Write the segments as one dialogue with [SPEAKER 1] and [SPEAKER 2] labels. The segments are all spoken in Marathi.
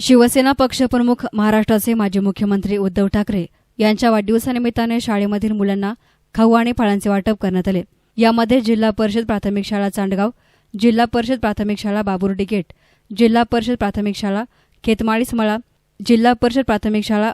[SPEAKER 1] शिवसेना पक्षप्रमुख महाराष्ट्राचे माजी मुख्यमंत्री उद्धव ठाकरे यांच्या वाढदिवसानिमित्ताने शाळेमधील मुलांना खाऊ आणि फळांचे वाटप करण्यात आले. यामध्ये जिल्हा परिषद प्राथमिक शाळा चांडगाव जिल्हा परिषद प्राथमिक शाळा बाबुर्डी गेट जिल्हा परिषद प्राथमिक शाळा खेतमाळीसमळा जिल्हा परिषद प्राथमिक शाळा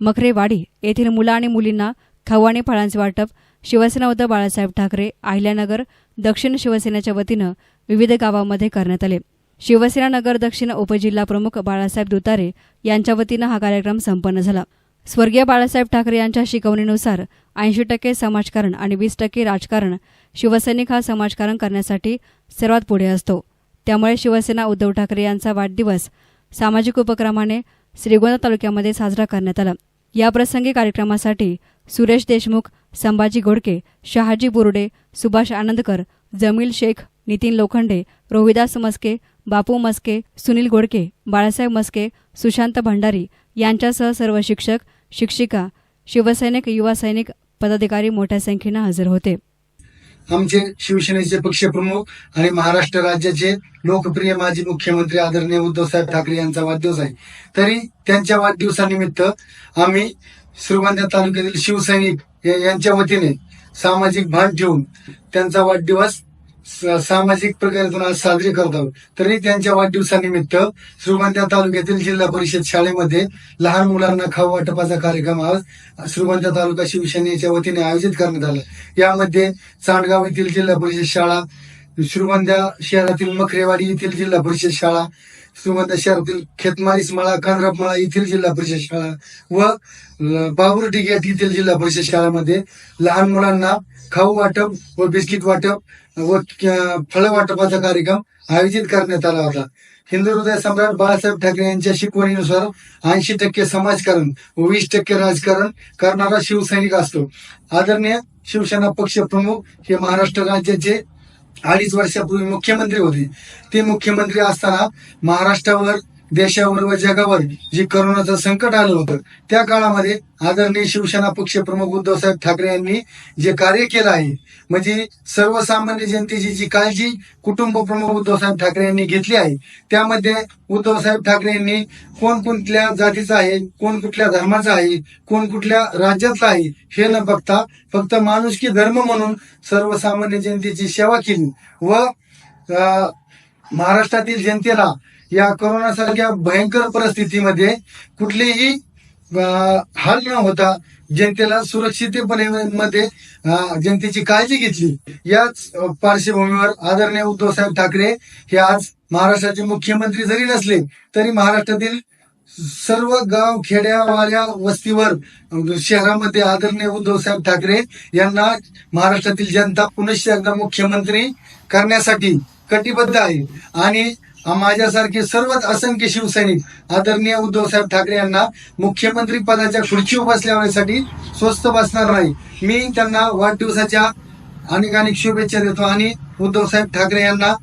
[SPEAKER 1] मखरेवाडी येथील मुलं आणि मुलींना खाऊ आणि फळांचे वाटप शिवसेना उद्धव बाळासाहेब ठाकरे अहिल्यानगर दक्षिण शिवसेनेच्या वतीनं विविध गावांमध्ये करण्यात आले. शिवसेना नगर दक्षिण उपजिल्हाप्रमुख बाळासाहेब दुतारे यांच्या वतीनं हा कार्यक्रम संपन्न झाला. स्वर्गीय बाळासाहेब ठाकरे यांच्या शिकवणीनुसार ऐंशी टक्के समाजकारण आणि वीस टक्के राजकारण शिवसैनिक हा समाजकारण करण्यासाठी सर्वात पुढे असतो. त्यामुळे शिवसेना उद्धव ठाकरे यांचा वाढदिवस सामाजिक उपक्रमाने श्रीगोंदा तालुक्यामध्ये साजरा करण्यात आला. याप्रसंगी कार्यक्रमासाठी सुरेश देशमुख संभाजी घोडके शहाजी बुर्डे सुभाष आनंदकर जमील शेख नितीन लोखंडे रोहिदास मस्के बापू मस्के सुनील गोडके बाळासाहेब मस्के सुशांत भंडारी यांच्यासह सर्व शिक्षक शिक्षिका शिवसैनिक युवा सैनिक पदाधिकारी मोठ्या संख्येनं हजर होते.
[SPEAKER 2] आमचे शिवसेनेचे पक्षप्रमुख आणि महाराष्ट्र राज्याचे लोकप्रिय माजी मुख्यमंत्री आदरणीय उद्धवसाहेब ठाकरे यांचा वाढदिवस आहे. तरी त्यांच्या वाढदिवसानिमित्त आम्ही श्रीगोंदा तालुक्यातील शिवसैनिक यांच्या वतीने सामाजिक भान ठेवून त्यांचा वाढदिवस सामाजिक प्रकारातून आज साजरे करत आहोत. तरी त्यांच्या वाढदिवसानिमित्त श्रीमंत्या तालुक्यातील जिल्हा परिषद शाळेमध्ये लहान मुलांना खाऊ वाटपाचा कार्यक्रम आज श्रीमंत्या तालुका शिवसेनेच्या वतीने आयोजित करण्यात आला. यामध्ये चांडगाव येथील जिल्हा परिषद शाळा श्रीमंत्या शहरातील मखरेवाडी येथील जिल्हा परिषद शाळा सुमंत शहरातील खेतमारीसमळा कांद्रापमळा येथील जिल्हा परिषद शाळा व ल- बाबुर्डी गेट येथील जिल्हा परिषद शाळामध्ये लहान मुलांना खाऊ वाटप व बिस्किट वाटप व फळ वाटपाचा कार्यक्रम आयोजित करण्यात आला होता. हिंदू हृदय सम्राट बाळासाहेब ठाकरे यांच्या शिकवणीनुसार ऐंशी टक्के समाजकारण व वीस टक्के राजकारण करणारा शिवसैनिक असतो. आदरणीय शिवसेना पक्ष प्रमुख हे महाराष्ट्र राज्याचे अडीच वर्षापूर्वी मुख्यमंत्री होते. ते मुख्यमंत्री असताना महाराष्ट्रावर देशावर व जगावर जे करोनाचं संकट आलं होतं त्या काळामध्ये आदरणीय शिवसेना पक्ष प्रमुख उद्धवसाहेब ठाकरे यांनी जे कार्य केलं आहे म्हणजे सर्वसामान्य जनतेची जी काळजी कुटुंब प्रमुख उद्धवसाहेब ठाकरे यांनी घेतली आहे त्यामध्ये उद्धवसाहेब ठाकरे यांनी कोण कुठल्या जातीचा आहे कोण कुठल्या धर्माचा आहे कोण कुठल्या राज्याचा आहे हे न बघता फक्त माणुसकी धर्म म्हणून सर्वसामान्य जनतेची सेवा केली व अं, महाराष्ट्रातील जनतेला या कोरोनासारख्या भयंकर परिस्थितीमध्ये कुठलेही हाल न होता जनतेला सुरक्षितपणे मध्ये जनतेची काळजी घेतली. याच पार्श्वभूमीवर आदरणीय उद्धवसाहेब ठाकरे हे आज महाराष्ट्राचे मुख्यमंत्री जरी नसले तरी महाराष्ट्रातील सर्व गाव खेड्यावाल्या वस्तीवर शहरामध्ये आदरणीय उद्धवसाहेब ठाकरे यांना महाराष्ट्रातील जनता पुनश्च एकदा मुख्यमंत्री करण्यासाठी कटिबद्ध आहे. आणि माझ्यासारखे सर्वच असंख्य शिवसैनिक आदरणीय उद्धवसाहेब ठाकरे यांना मुख्यमंत्री पदाच्या खुर्चीवर बसल्यासाठी स्वस्त बसणार नाही. मी त्यांना वाढदिवसाच्या अनेक अनेक शुभेच्छा देतो आणि उद्धवसाहेब ठाकरे यांना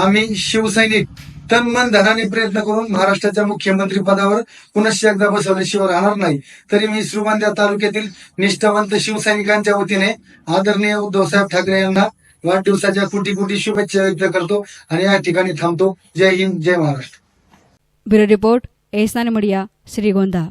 [SPEAKER 2] आम्ही शिवसैनिक तन मन धनाने प्रयत्न करून महाराष्ट्राच्या मुख्यमंत्री पदावर पुनश्च एकदा बसवल्याशिवाय राहणार नाही. तरी मी श्रीमंद्या तालुक्यातील निष्ठावंत शिवसैनिकांच्या वतीने आदरणीय उद्धवसाहेब ठाकरे यांना वाढदिवसाच्या कोटी कोटी शुभेच्छा व्यक्त करतो आणि या ठिकाणी थांबतो. जय हिंद जय महाराष्ट्र.
[SPEAKER 1] ब्युरो रिपोर्ट एसनान मीडिया श्रीगोंदा.